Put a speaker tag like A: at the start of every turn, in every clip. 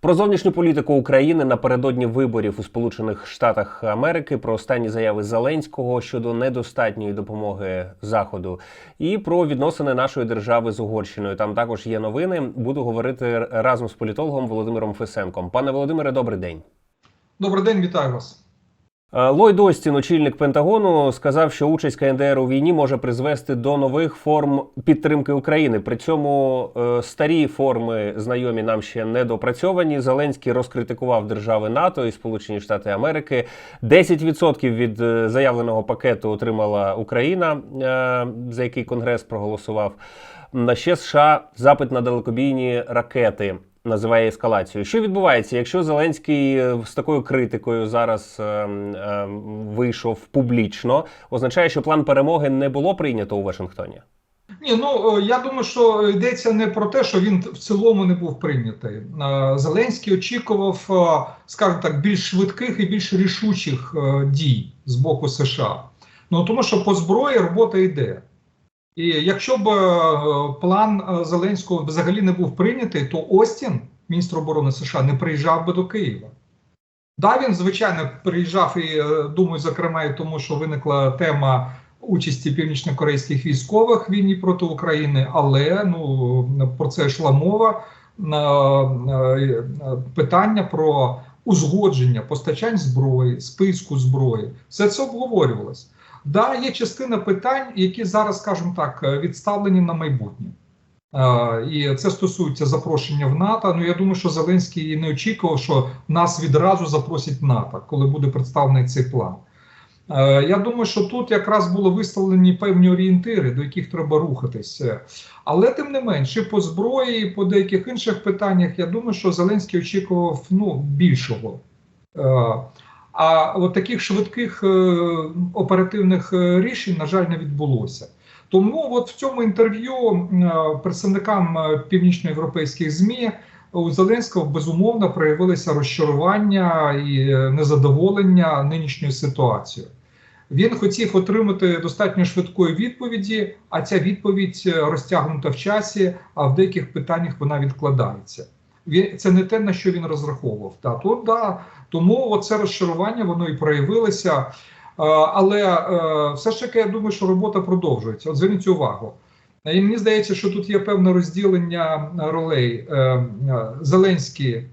A: Про зовнішню політику України напередодні виборів у Сполучених Штатах Америки, про останні заяви Зеленського щодо недостатньої допомоги Заходу, і про відносини нашої держави з Угорщиною. Там також є новини. Буду говорити разом з політологом Володимиром Фесенком. Пане Володимире, добрий день.
B: Добрий день, вітаю вас.
A: Е, Ллойд Остін, очільник Пентагону, сказав, що участь КНДР у війні може призвести до нових форм підтримки України. При цьому е, старі форми знайомі нам ще не допрацьовані. Зеленський розкритикував держави НАТО і Сполучені Штати Америки. 10% від е, заявленого пакету отримала Україна, за який Конгрес проголосував. На ще США запит на далекобійні ракети називає ескалацією. Що відбувається, якщо Зеленський е, з такою критикою зараз е, е, вийшов публічно, означає, що план перемоги не було прийнято у Вашингтоні?
B: Ні, ну е, я думаю, що йдеться не про те, що він в цілому не був прийнятий. Е, Зеленський очікував, скажімо так, більш швидких і більш рішучих дій з боку США. Ну тому що по зброї робота йде. І якщо б е, план е, Зеленського взагалі не був прийнятий, то Остін, міністр оборони США, не приїжджав би до Києва. Да, він, звичайно, приїжджав і е, думаю, зокрема, і тому, що виникла тема участі північнокорейських військових в війні проти України, але ну про це йшла мова. Питання про узгодження постачань зброї, списку зброї, все це обговорювалось. Да, є частина питань, які зараз, скажімо так, відставлені на майбутнє. Е, І це стосується запрошення в НАТО. Ну я думаю, що Зеленський і не очікував, що нас відразу запросять НАТО, коли буде представлений цей план. Е, Я думаю, що тут якраз були виставлені певні орієнтири, до яких треба рухатися. Але тим не менше, по зброї, по деяких інших питаннях, я думаю, що Зеленський очікував ну, більшого. А от таких швидких е, оперативних е, рішень, на жаль, не відбулося. Тому от в цьому інтерв'ю е, представникам північноєвропейських ЗМІ у Зеленського безумовно проявилися розчарування і незадоволення нинішньою ситуацією. Він хотів отримати достатньо швидкої відповіді, а ця відповідь розтягнута в часі, а в деяких питаннях вона відкладається. Це не те, на що він розраховував. Та тут да тому це розчарування воно і проявилося. Е, Але е, все ж таки я думаю, що робота продовжується. От зверніть увагу. І мені здається, що тут є певне розділення ролей. Е, Зеленський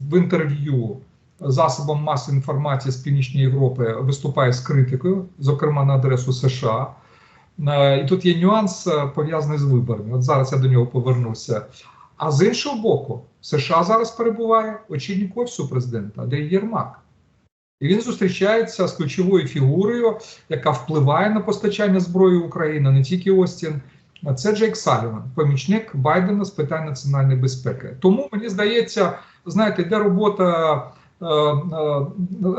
B: в інтерв'ю засобам масової інформації з Північної Європи виступає з критикою, зокрема на адресу США. І тут є нюанс пов'язаний з виборами. От зараз я до нього повернуся. А з іншого боку, США зараз перебуває очільник офісу президента, де Єрмак. І він зустрічається з ключовою фігурою, яка впливає на постачання зброї в Україну, не тільки Остін. Це Джейк Саліван, помічник Байдена з питань національної безпеки. Тому мені здається, знаєте, йде робота е, е,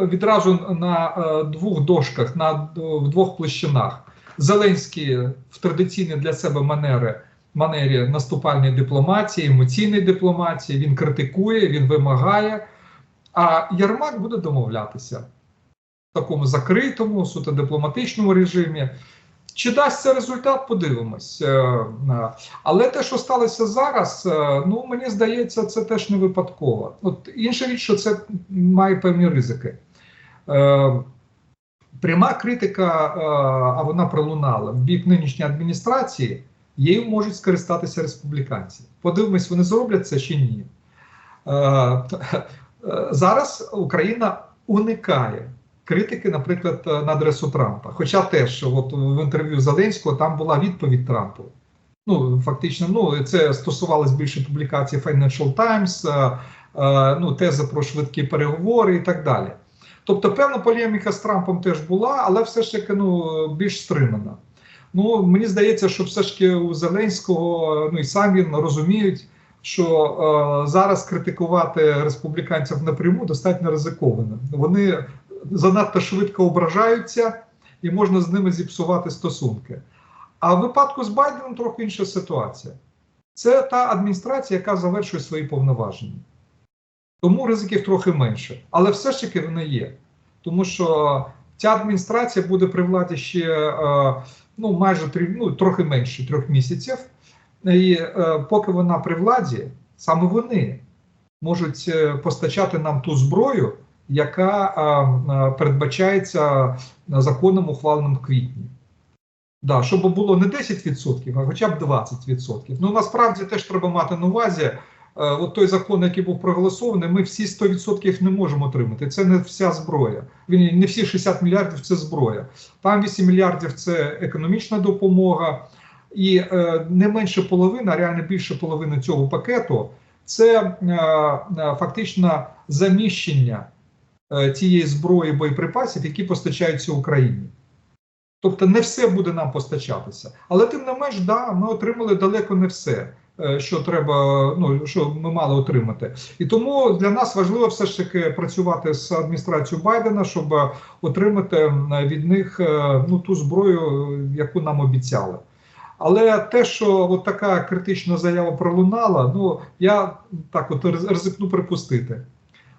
B: відразу на е, двох дошках, на двох площинах. Зеленський в традиційній для себе манери манері наступальної дипломатії, емоційної дипломатії. Він критикує, він вимагає. А Єрмак буде домовлятися в такому закритому, суто дипломатичному режимі. Чи дасть це результат, подивимось. Е, Але те, що сталося зараз, е, ну мені здається, це теж не випадково. От інша річ, що це має певні ризики. Е, Пряма критика, а вона пролунала в бік нинішньої адміністрації, її можуть скористатися республіканці. Подивимось, вони зроблять це чи ні. Е, е, Зараз Україна уникає критики, наприклад, на адресу Трампа. Хоча теж от в інтерв'ю Зеленського там була відповідь Трампу. Ну, фактично, ну це стосувалось більше публікацій Financial Times, е, е, ну, тези про швидкі переговори і так далі. Тобто, певна полеміка з Трампом теж була, але все ж таки ну, більш стримана. Ну, мені здається, що все ж таки у Зеленського, ну і сам він розуміють, що е, зараз критикувати республіканців напряму достатньо ризиковано. Вони занадто швидко ображаються і можна з ними зіпсувати стосунки. А в випадку з Байденом трохи інша ситуація. Це та адміністрація, яка завершує свої повноваження. Тому ризиків трохи менше. Але все ж таки вони є. Тому що ця адміністрація буде при владі ще е, ну, майже ну, трохи менше трьох місяців. І е, поки вона при владі, саме вони можуть е, постачати нам ту зброю, яка передбачається законом, ухваленим в квітні. Да, щоб було не 10%, а хоча б 20%. Ну насправді теж треба мати на увазі. Е, От той закон, який був проголосований, ми всі 100% не можемо отримати. Це не вся зброя. Він не всі 60 мільярдів це зброя. Там 8 мільярдів це економічна допомога, і е, не менше половини, а реально більше половини цього пакету це е, е, фактично заміщення е, тієї зброї боєприпасів, які постачаються Україні. Тобто не все буде нам постачатися. Але тим не менш, да, ми отримали далеко не все, що треба, ну що ми мали отримати. І тому для нас важливо все ж таки працювати з адміністрацією Байдена, щоб е, отримати від них е, ну, ту зброю, е, яку нам обіцяли. Але те, що от така критична заява пролунала, ну я так от ризикну припустити.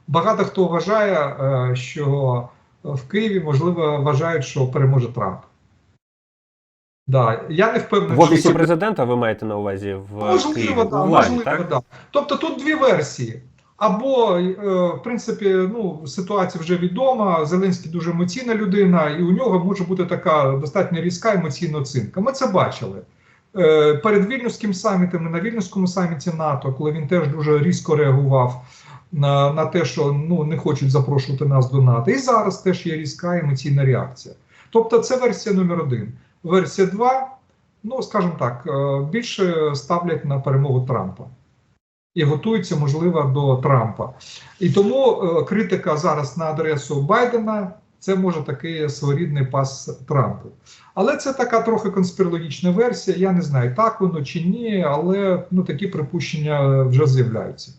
B: Багато хто вважає, е, що в Києві можливо вважають, що переможе Трамп. Да, я не впевнений,
A: В офісі
B: що...
A: президента ви маєте на увазі в
B: можливо,
A: Києві?
B: да, можливо,
A: так?
B: да. Тобто тут дві версії. Або, е, в принципі, ну, ситуація вже відома. Зеленський дуже емоційна людина, і у нього може бути така достатньо різка емоційна оцінка. Ми це бачили. Е, Перед Вільнюським самітом і на Вільнюському саміті НАТО, коли він теж дуже різко реагував на, на те, що ну, не хочуть запрошувати нас до НАТО. І зараз теж є різка емоційна реакція. Тобто, це версія номер один. Версія 2, ну скажімо так, е, більше ставлять на перемогу Трампа і готуються, можливо, до Трампа. І тому е, критика зараз на адресу Байдена це може такий своєрідний пас Трампу. Але це така трохи конспірологічна версія. Я не знаю, так воно чи ні, але ну такі припущення вже з'являються.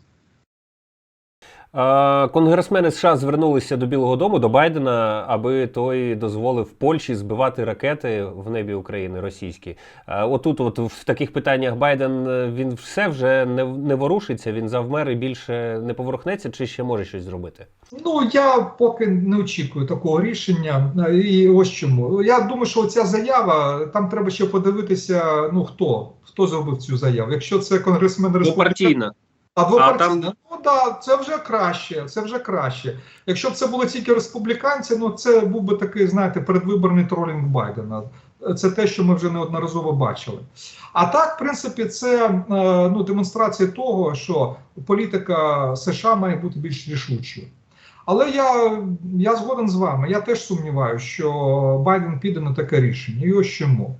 A: Конгресмени США звернулися до Білого Дому, до Байдена, аби той дозволив Польщі збивати ракети в небі України російські. Отут, от в таких питаннях Байден е, він все вже не, не ворушиться, він завмер і більше не поворухнеться, чи ще може щось зробити?
B: Ну я поки не очікую такого рішення. Е, І ось чому. Я думаю, що ця заява там треба ще подивитися. Ну хто хто зробив цю заяву? Якщо це конгресмен республіканців,
C: Двопартійна.
B: А двопартійна,
C: А там-
B: да, це вже краще. Це вже краще. Якщо б це були тільки республіканці, ну це був би такий, знаєте, передвиборний тролінг Байдена. Це те, що ми вже неодноразово бачили. А так, в принципі, це е, ну, демонстрація того, що політика США має бути більш рішучою. Але я, я згоден з вами. Я теж сумніваюся, що Байден піде на таке рішення. І ось чому.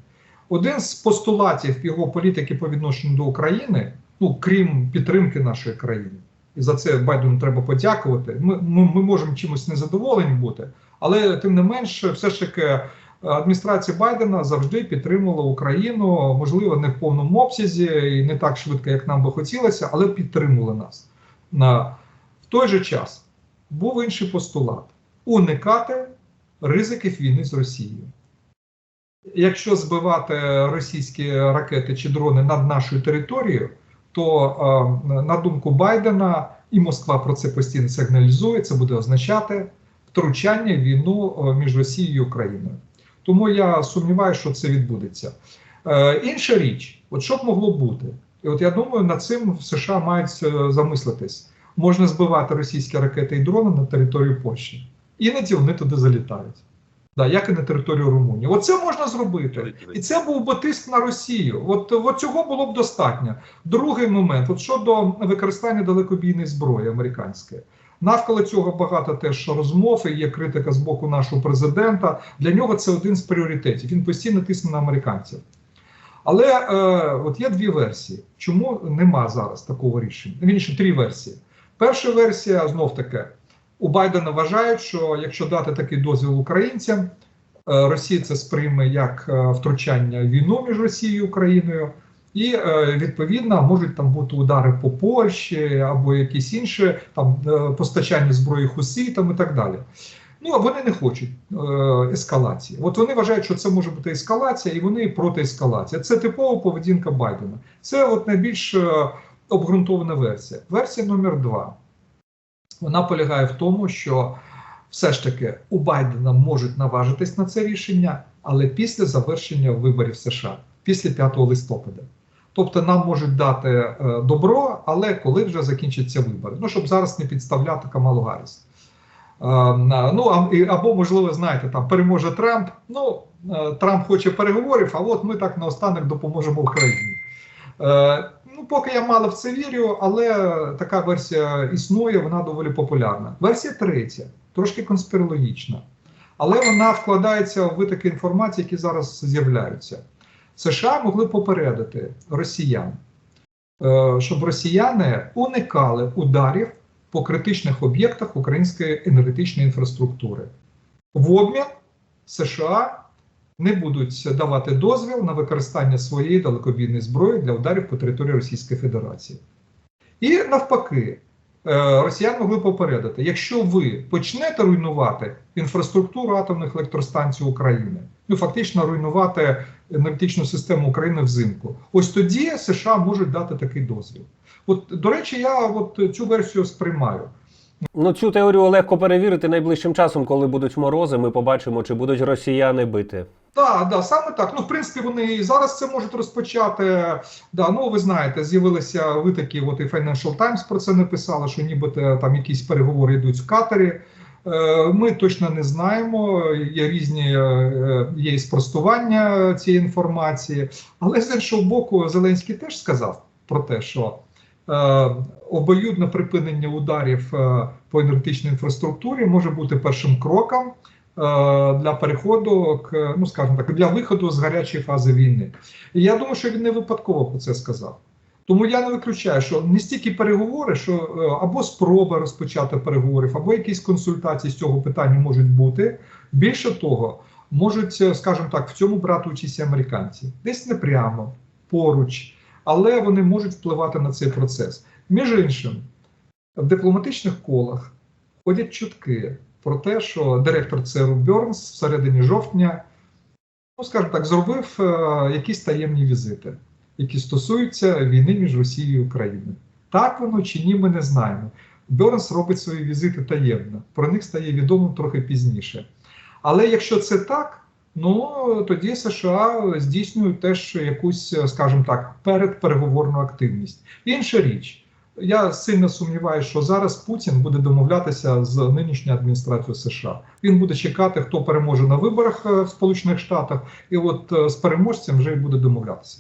B: Один з постулатів його політики по відношенню до України, ну крім підтримки нашої країни, і за це Байдену треба подякувати. Ми, ми, ми можемо чимось незадоволені бути, але тим не менше, все ж таки, е, адміністрація Байдена завжди підтримувала Україну, можливо, не в повному обсязі і не так швидко, як нам би хотілося, але підтримувала нас. На в той же час був інший постулат: уникати ризиків війни з Росією. Якщо збивати російські ракети чи дрони над нашою територією, то е, на думку Байдена і Москва про це постійно сигналізує, це буде означати втручання в війну е, між Росією і Україною. Тому я сумніваюся, що це відбудеться. Е, інша річ, от що б могло бути, і от я думаю, над цим в США мають замислитись. Можна збивати російські ракети і дрони на територію Польщі. Іноді вони туди залітають. Да, як і на територію Румунії. Оце можна зробити. І це був би тиск на Росію. От, от цього було б достатньо. Другий момент: от щодо використання далекобійної зброї американської. Навколо цього багато теж розмов і є критика з боку нашого президента. Для нього це один з пріоритетів. Він постійно тисне на американців. Але е, от є дві версії. Чому нема зараз такого рішення? Він ще три версії. Перша версія знов таки. У Байдена вважають, що якщо дати такий дозвіл українцям, е, Росія це сприйме як е, втручання війну між Росією і Україною, і е, відповідно можуть там бути удари по Польщі або якісь інші там постачання зброї хуситам і так далі. Ну вони не хочуть ескалації. От вони вважають, що це може бути ескалація, і вони проти ескалації. Це типова поведінка Байдена. Це от найбільш обґрунтована версія. Версія номер два. Вона полягає в тому, що все ж таки у Байдена можуть наважитись на це рішення, але після завершення виборів США, після 5 листопада. Тобто нам можуть дати е, добро, але коли вже закінчаться вибори. Ну, щоб зараз не підставляти Камалу Гарріс. Е, ну, а- і- або, можливо, знаєте, там переможе Трамп. Ну, е, Трамп хоче переговорів, а от ми так наостанок допоможемо Україні. Е, ну, поки я мало в це вірю, але така версія існує, вона доволі популярна. Версія третя, трошки конспірологічна, але вона вкладається в витоки інформації, які зараз з'являються. США могли попередити росіян, е, щоб росіяни уникали ударів по критичних об'єктах української енергетичної інфраструктури. В обмін США не будуть давати дозвіл на використання своєї далекобійної зброї для ударів по території Російської Федерації. І навпаки, е, росіяни могли попередити: якщо ви почнете руйнувати інфраструктуру атомних електростанцій України, ну фактично руйнувати енергетичну систему України взимку, ось тоді США можуть дати такий дозвіл. От, до речі, я от цю версію сприймаю.
A: Ну, цю теорію легко перевірити найближчим часом, коли будуть морози. Ми побачимо, чи будуть росіяни бити.
B: Так, да, саме так. Ну, в принципі, вони і зараз це можуть розпочати. Да, ну ви знаєте, з'явилися витоки, от і Financial Times про це написали, що нібито там якісь переговори йдуть в Катарі. Е, Ми точно не знаємо. Є різні е, є і спростування цієї інформації. Але з іншого боку, Зеленський теж сказав про те, що е, обоюдне припинення ударів е, по енергетичній інфраструктурі може бути першим кроком. Е, Для переходу к ну скажімо так, для виходу з гарячої фази війни, і я думаю, що він не випадково про це сказав. Тому я не виключаю, що не стільки переговори, що е, або спроба розпочати переговорів, або якісь консультації з цього питання можуть бути. Більше того, можуть, е, скажімо так, в цьому брати участь американці, десь не прямо, поруч, але вони можуть впливати на цей процес. Між іншим, в дипломатичних колах ходять чутки про те, що директор ЦРУ Бьорнс всередині жовтня, ну скажімо так, зробив е, якісь таємні візити, які стосуються війни між Росією і Україною. Так воно чи ні, ми не знаємо. Бьорнс робить свої візити таємно. Про них стає відомо трохи пізніше. Але якщо це так, ну тоді США здійснюють теж якусь, скажімо так, передпереговорну активність. Інша річ. Я сильно сумніваюся, що зараз Путін буде домовлятися з нинішньою адміністрацією США. Він буде чекати, хто переможе на виборах е, в Сполучених Штатах, і от е, з переможцем вже й буде домовлятися.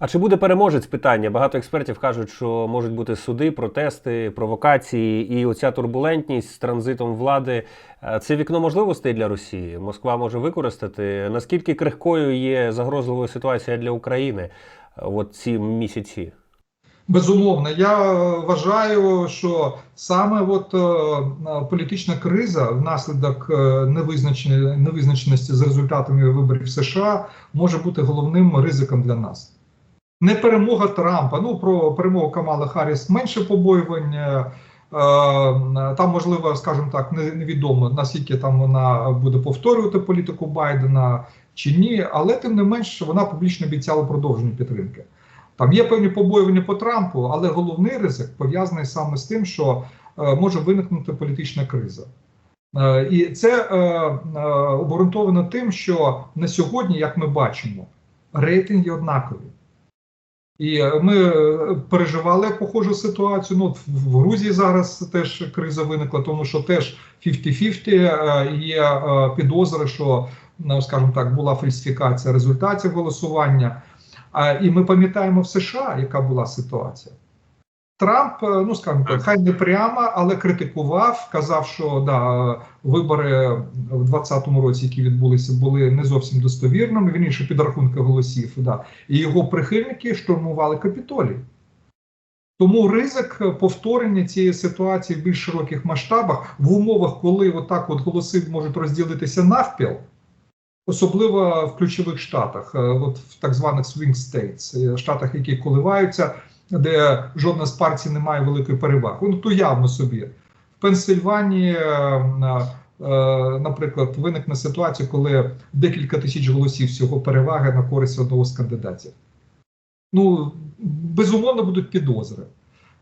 A: А чи буде переможець питання? Багато експертів кажуть, що можуть бути суди, протести, провокації, і оця турбулентність з транзитом влади. Е, Це вікно можливостей для Росії. Москва може використати. Наскільки крихкою є загрозливою ситуація для України? От ці місяці?
B: Безумовно, я вважаю, що саме от е, політична криза внаслідок е, невизначеності з результатами виборів США може бути головним ризиком для нас. Не перемога Трампа. Ну про перемогу Камали Харріс менше побоювань. е, Там, можливо, скажімо так, не- невідомо наскільки там вона буде повторювати політику Байдена чи ні, але тим не менш вона публічно обіцяла продовження підтримки. Там є певні побоювання по Трампу, але головний ризик пов'язаний саме з тим, що е, може виникнути політична криза. Е, і це е, е, обґрунтовано тим, що на сьогодні, як ми бачимо, рейтинги однакові. І е, ми е, переживали похожу ситуацію. Ну, в Грузії зараз теж криза виникла, тому що теж 50-50 е, є підозри, що, ну, скажімо так, була фальсифікація результатів голосування. А, і ми пам'ятаємо в США, яка була ситуація. Трамп, е, ну скажімо так, хай не прямо, але критикував, казав, що да, вибори в 2020 році, які відбулися, були не зовсім достовірними. Він інше підрахунки голосів. Да, і його прихильники штурмували капітолій. Тому ризик повторення цієї ситуації в більш широких масштабах в умовах, коли отак от голоси можуть розділитися навпіл. Особливо в ключових штатах, е, от в так званих swing states, е, штатах, які коливаються, де жодна з партій не має великої переваги. Ну то явно собі. В Пенсильванії, е, наприклад, виникне ситуація, коли декілька тисяч голосів всього переваги на користь одного з кандидатів. Ну, безумовно, будуть підозри.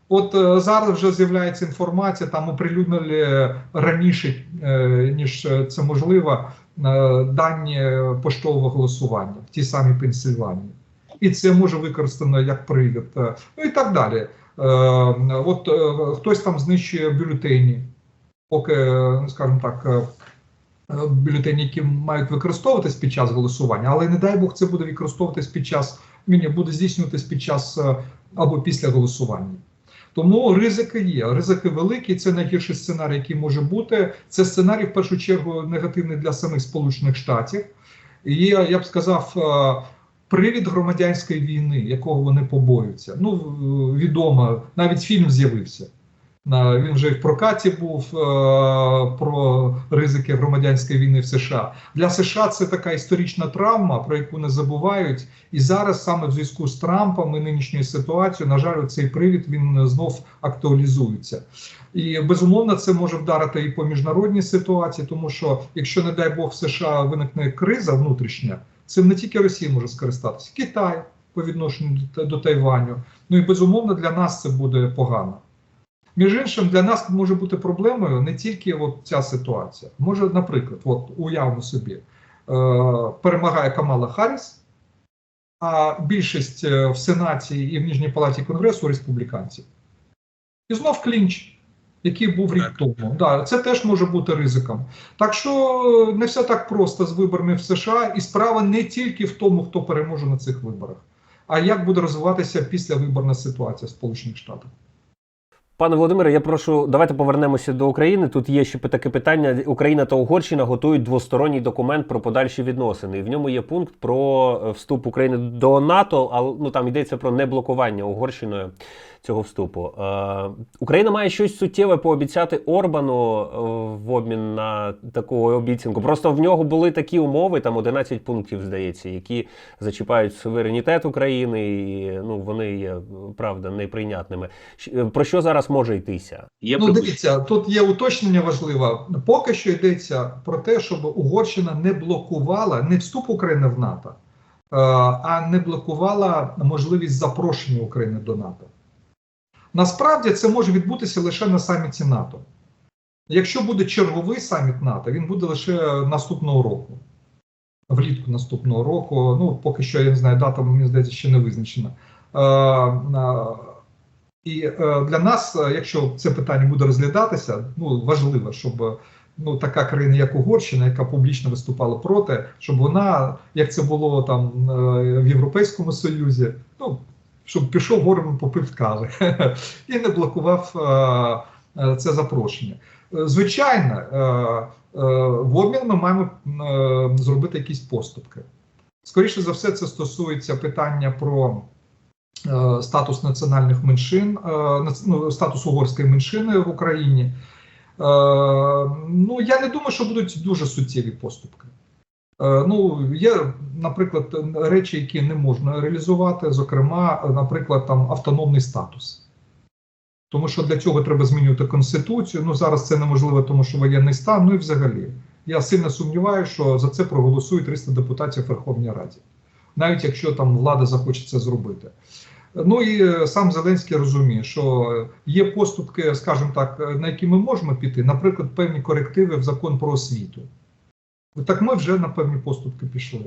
B: От зараз вже з'являється інформація, там оприлюднили раніше, ніж це можливо, дані поштового голосування в тій самій Пенсильванії. і це може використано як привід, е, ну і так далі. Е, От е, хтось там знищує бюлетені, поки, е, скажімо так, е, е, бюлетені, які мають використовуватись під час голосування, але не дай Бог це буде використовуватись під час ні, буде здійснюватись під час е, або після голосування. Тому ризики є. Ризики великі. Це найгірший сценарій, який може бути. Це сценарій, в першу чергу, негативний для самих Сполучених Штатів. І я б сказав, е, привід громадянської війни, якого вони побоюються. Ну, відомо, навіть фільм з'явився. На- Він вже і в прокаті був е, про ризики громадянської війни в США. Для США це така історична травма, про яку не забувають. І зараз, саме в зв'язку з Трампом і нинішньою ситуацією, на жаль, цей привід він знов актуалізується. І безумовно, це може вдарити і по міжнародній ситуації, тому що якщо, не дай Бог, в США виникне криза внутрішня, цим не тільки Росія може скористатися, Китай по відношенню до Тайваню. Ну і безумовно для нас це буде погано. Між іншим, для нас може бути проблемою не тільки от ця ситуація. Може, наприклад, от уявно собі, е, перемагає Камала Харріс, а більшість е, в Сенаті і в Нижній палаті Конгресу республіканців. І знов клінч, який був рік тому. Да, це теж може бути ризиком. Так що е, не все так просто з виборами в США, і справа не тільки в тому, хто переможе на цих виборах, а як буде розвиватися післявиборна ситуація в Сполучених Штатах.
A: Пане Володимире, я прошу, давайте повернемося до України. Тут є ще таке питання: Україна та Угорщина готують двосторонній документ про подальші відносини. І в ньому є пункт про е, вступ України до НАТО, але ну там йдеться про неблокування Угорщиною цього вступу. Е, Україна має щось суттєве пообіцяти Орбану е, в обмін на таку обіцянку. Просто в нього були такі умови, там 11 пунктів, здається, які зачіпають суверенітет України, і ну вони є правда неприйнятними. Е, Про що зараз може йтися?
C: Є
B: Ну, дивіться, тут є уточнення важливе. Поки що йдеться про те, щоб Угорщина не блокувала не вступ України в НАТО, а не блокувала можливість запрошення України до НАТО. Насправді це може відбутися лише на саміті НАТО. Якщо буде черговий саміт НАТО, він буде лише наступного року. Влітку наступного року. Ну, поки що я не знаю, дата, мені здається, ще не визначена. Е, е, і е, для нас, якщо це питання буде розглядатися, ну важливо, щоб ну така країна, як Угорщина, яка публічно виступала проти, щоб вона, як це було там в Європейському Союзі, ну щоб пішов горем попив кави і не блокував е, е, це запрошення. Е, Звичайно, в обмін ми маємо зробити якісь поступки. Скоріше за все, це стосується питання про статус національних меншин, ну, статус угорської меншини в Україні. Ну, я не думаю, що будуть дуже суттєві поступки. Ну, є, наприклад, речі, які не можна реалізувати, зокрема, наприклад, там автономний статус. Тому що для цього треба змінювати конституцію. Ну зараз це неможливо, тому що воєнний стан. Ну і взагалі. Я сильно сумніваюся, що за це проголосують 300 депутатів Верховній Раді, навіть якщо там влада захоче це зробити. Ну і е, сам Зеленський розуміє, що є поступки, скажімо так, е, на які ми можемо піти, наприклад, певні корективи в закон про освіту. Так ми вже на певні поступки пішли.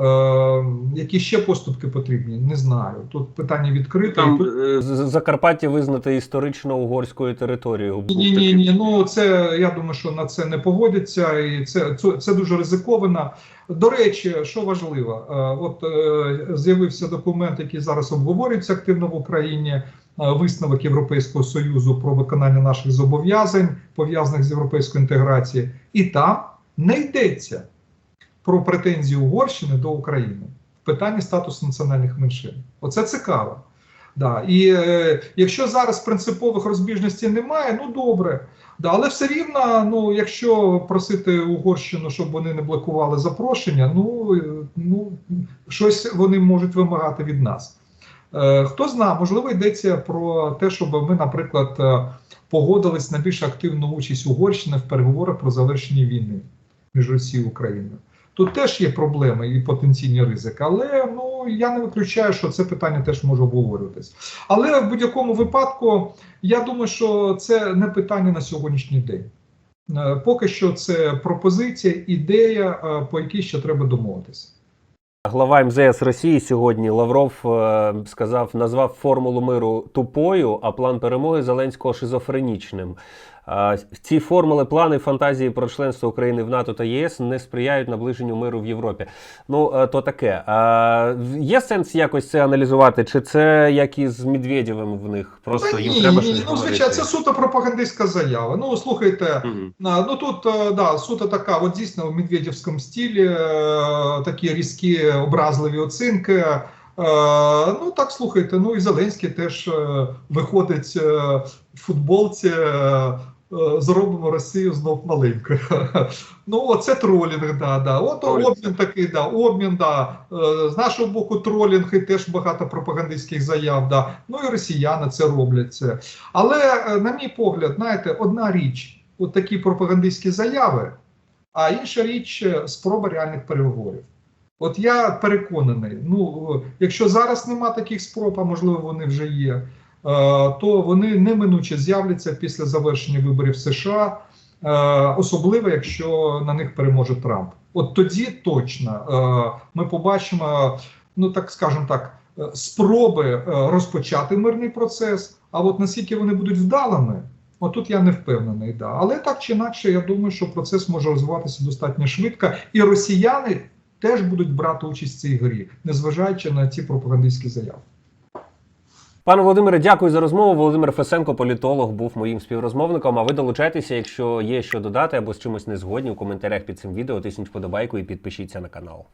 B: Е, які ще поступки потрібні? Не знаю. Тут питання відкрите.
C: Там
B: тут-
C: е,
A: Закарпаття визнати історично угорською територією.
B: Ні, ні, ні. Ну це я думаю, що на це не погодяться, і це, це, це дуже ризиковано. До речі, що важливо, е, от з'явився документ, який зараз обговорюється активно в Україні. Висновок Європейського союзу про виконання наших зобов'язань пов'язаних з європейською інтеграцією, і там не йдеться про претензії Угорщини до України в питанні статусу національних меншин. Оце цікаво. Да. І е, якщо зараз принципових розбіжностей немає, ну добре. Да, але все рівно, ну якщо просити Угорщину, щоб вони не блокували запрошення, ну, е, ну щось вони можуть вимагати від нас. Е, хто знає, можливо, йдеться про те, щоб ми, наприклад, е, погодились на більш активну участь Угорщини в переговорах про завершення війни між Росією і Україною. Тут теж є проблеми і потенційні ризики, але ну я не виключаю, що це питання теж може обговорюватись. Але в будь-якому випадку я думаю, що це не питання на сьогоднішній день. Е, Поки що це пропозиція, ідея, е, по якій ще треба домовитися.
A: Глава МЗС Росії сьогодні Лавров е, сказав, назвав формулу миру тупою, а план перемоги Зеленського шизофренічним. Ці формули, плани, фантазії про членство України в НАТО та єС не сприяють наближенню миру в Європі. Ну е, то таке. Є сенс якось це аналізувати? Чи це як із Медведєвим в них? Просто
B: Та
A: їм
B: ні,
A: треба
B: ні,
A: щось
B: ну звичайно, це суто пропагандистська заява. Ну слухайте. А, Ну тут е, да, суто така, от дійсно в медведівському стилі е, такі різкі образливі оцінки. Ну так слухайте, ну і Зеленський теж виходить в футболці. Е, Зробимо Росію знов маленькою. Ну, оце тролінг, да, да. От обмін такий, да, обмін, да. Е, З нашого боку, тролінг і теж багато пропагандистських заяв, да. Ну і росіяни це роблять. Це. Але, е, на мій погляд, знаєте, одна річ от такі пропагандистські заяви, а інша річ спроба реальних переговорів. От я переконаний, ну якщо зараз нема таких спроб, а можливо вони вже є, то вони неминуче з'являться після завершення виборів США, е, особливо якщо на них переможе Трамп. От тоді точно е, ми побачимо, ну так скажемо так, е, спроби е, розпочати мирний процес. А от наскільки вони будуть вдалими, отут я не впевнений. Да. Але так чи інакше, я думаю, що процес може розвиватися достатньо швидко, і росіяни теж будуть брати участь в цій грі, незважаючи на ці пропагандистські заяви.
A: Пане Володимире, дякую за розмову. Володимир Фесенко, політолог, був моїм співрозмовником. А ви долучайтеся, якщо є що додати або з чимось не згодні у коментарях під цим відео. Тисніть вподобайку і підпишіться на канал.